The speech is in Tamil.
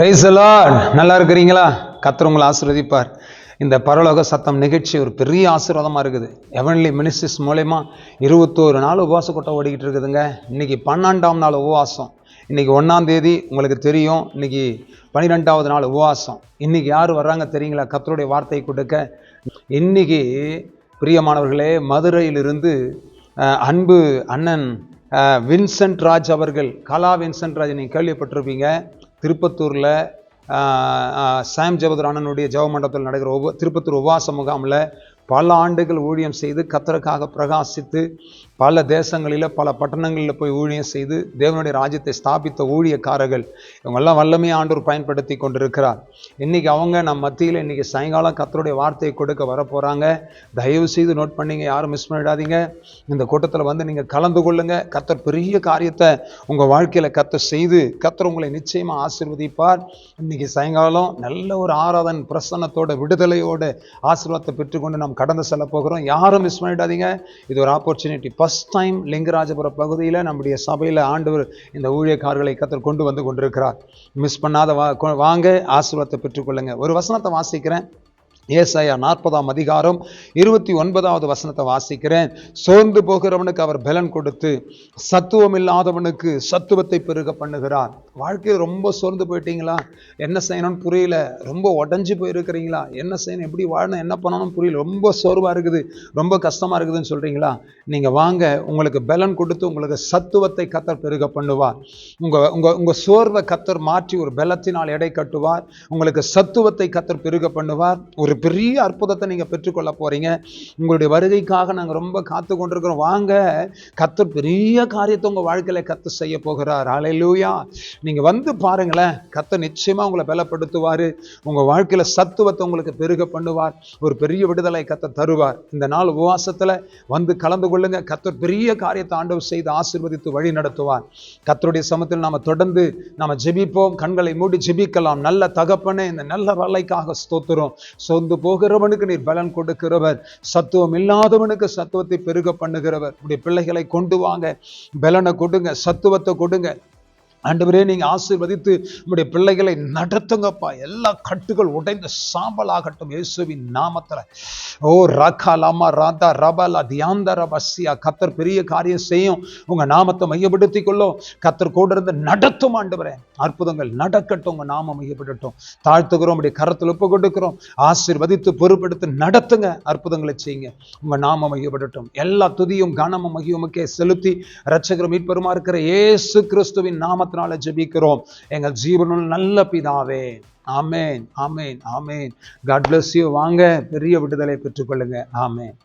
பிரைஸ் நல்லா இருக்கிறீங்களா? கத்தர் உங்களை ஆசீர்வதிப்பார். இந்த பரலோக சத்தம் நிகழ்ச்சி ஒரு பெரிய ஆசீர்வாதமாக இருக்குது. எவன்லி மினிஸ்ட்ரிஸ் மூலயமா இருபத்தோரு நாள் உபவாச கொட்டை ஓடிக்கிட்டு இருக்குதுங்க. இன்னைக்கு பன்னெண்டாம் நாள் உபவாசம். இன்றைக்கி ஒன்றாம் தேதி உங்களுக்கு தெரியும். இன்னைக்கு பன்னிரெண்டாவது நாள் உபவாசம். இன்னைக்கு யார் வர்றாங்க தெரியுங்களா? கத்தருடைய வார்த்தை கொடுக்க. இன்னைக்கு பிரியமானவர்களே மதுரையிலிருந்து அன்பு அண்ணன் வின்சென்ட் ராஜ் அவர்கள் கலா வின்சென்ட் ராஜ் நீங்கள் கேள்விப்பட்டிருப்பீங்க. திருப்பத்தூரில் சாம் ஜெபதர் அண்ணனுடைய ஜெப மண்டபத்தில் நடக்கிற ஒவ்வொரு திருப்பத்தூர் உபவாச முகாமில் பல ஆண்டுகள் ஊழியம் செய்து கத்தருக்காக பிரகாசித்து பல தேசங்களில் பல பட்டணங்களில் போய் ஊழியம் செய்து தேவனுடைய ராஜ்யத்தை ஸ்தாபித்த ஊழியக்காரர்கள். இவங்கெல்லாம் வல்லமையை ஆண்டோர் பயன்படுத்தி கொண்டிருக்கிறார். இன்றைக்கி அவங்க நம்ம மத்தியில் இன்றைக்கி சாயங்காலம் கத்தருடைய வார்த்தையை கொடுக்க வரப்போகிறாங்க தயவு செய்து நோட் பண்ணீங்க யாரும் மிஸ் பண்ணிடாதீங்க. இந்த கூட்டத்தில் வந்து நீங்கள் கலந்து கொள்ளுங்கள் கத்தர் பெரிய காரியத்தை உங்கள் வாழ்க்கையில் கத்தர் செய்து கத்தர் உங்களை நிச்சயமாக ஆசீர்வதிப்பார். இன்றைக்கி சாயங்காலம் நல்ல ஒரு ஆராதன் பிரசன்னத்தோட விடுதலையோட ஆசீர்வாதத்தை பெற்றுக்கொண்டு நாம் கடந்து செல்ல போகிறோம். யாரும் மிஸ் பண்ணிடாதீங்க. இது ஒரு ஆப்பர்ச்சுனிட்டி ஃபர்ஸ்ட் டைம் லிங்கராஜபுர பகுதியில் நம்முடைய சபையில் ஆண்டவர் இந்த ஊழியக்காரர்களை கத்தர் கொண்டு வந்து கொண்டிருக்கிறார். மிஸ் பண்ணாத வா வாங்க ஆசீர்வாதத்தை பெற்றுக்கொள்ளுங்க. ஒரு வசனத்தை வாசிக்கிறேன். ஏசாயா நாற்பதாம் அதிகாரம் இருபத்தி ஒன்பதாவது வசனத்தை வாசிக்கிறேன். சோர்ந்து போகிறவனுக்கு அவர் பலன் கொடுத்து சத்துவம் இல்லாதவனுக்கு சத்துவத்தை பெருக பண்ணுகிறார். வாழ்க்கையில் ரொம்ப சோர்ந்து போயிட்டீங்களா? என்ன செய்யணும்னு புரியல. ரொம்ப உடஞ்சி போயிருக்கிறீங்களா? என்ன செய்யணும்? எப்படி வாழணும்? என்ன பண்ணணும்னு புரியல. ரொம்ப சோர்வாக இருக்குது. ரொம்ப கஷ்டமாக இருக்குதுன்னு சொல்கிறீங்களா நீங்கள் வாங்க. உங்களுக்கு பலன் கொடுத்து உங்களுக்கு சத்துவத்தை கத்தர் பெருக பண்ணுவார். உங்கள் உங்கள் உங்கள் சோர்வை கத்தர் மாற்றி ஒரு பலத்தினால் எடை கட்டுவார். உங்களுக்கு சத்துவத்தை கத்தர் பெருக பண்ணுவார். ஒரு பெரிய அற்புதத்தை நீங்கள் பெற்றுக்கொள்ள போறீங்க. உங்களுடைய வருகைக்காக நாங்கள் ரொம்ப காத்து கொண்டிருக்கிறோம். வாங்க கத்தர் பெரிய காரியத்தை உங்கள் வாழ்க்கையில கத்து செய்ய போகிறார். அலையிலூயா நீங்கள் வந்து பாருங்களேன் கத்தை நிச்சயமா உங்களை பலப்படுத்துவார். உங்கள் வாழ்க்கையில சத்துவத்தை உங்களுக்கு பெருக பண்ணுவார். ஒரு பெரிய விடுதலை கத்த தருவார். இந்த நாள் உபவாசத்துல வந்து கலந்து கொள்ளுங்க. கத்தர் பெரிய காரியத்தை ஆண்டவர் செய்து ஆசிர்வதித்து வழி நடத்துவார். கத்தருடைய சமத்தில் நாம தொடர்ந்து நாம ஜெபிப்போம். கண்களை மூடி ஜெபிக்கலாம். நல்ல தகப்பனே இந்த நல்ல வல்லைக்காக ஸ்தோத்திரம். சொந்த போகிறவனுக்கு நீர் பலன் கொடுக்கிறவர். சத்துவம் இல்லாதவனுக்கு சத்துவத்தை பெருக பண்ணுகிறவர். உடைய பிள்ளைகளை கொண்டு வாங்க. பலனை கொடுங்க. சத்துவத்தை கொடுங்க. ஆண்டவரே நீங்க ஆசீர்வதித்து உங்களுடைய பிள்ளைகளை நடத்துங்கப்பா. எல்லா கட்டுகள் உடைந்த சாம்பலாகட்டும் இயேசுவின் நாமத்துல. ஓ ரகா லாமா ராதா ரபலா தியாந்த ரபசியா கத்தர் பெரிய காரியம் செய்யும். உங்க நாமத்தை மையப்படுத்தி கொள்ளும் கத்தர் கூட இருந்து நடத்தும் ஆண்டவரே. அற்புதங்கள் நடக்கட்டும் உங்க நாமம் மையப்படட்டும். தாழ்த்துக்கிறோம் உடைய கரத்தில் ஒப்பு கொடுக்கிறோம். ஆசீர்வதித்து பொறுப்பெடுத்து நடத்துங்க. அற்புதங்களை செய்யுங்க. உங்க நாமம் மையப்படட்டும். எல்லா துதியும் கனமும் மகிமுக்கே செலுத்தி ரட்சகரும் மீட்பெருமா இருக்கிற இயேசு கிறிஸ்துவின் நாமத்தினால ஜெபிக்கிறோம். எங்கள் ஜீவனுள் நல்ல பிதாவே ஆமேன் ஆமேன் ஆமேன். காட் பிளஸ் யூ வாங்க பெரிய விடுதலை பெற்றுக்கொள்ளுங்க. ஆமேன்.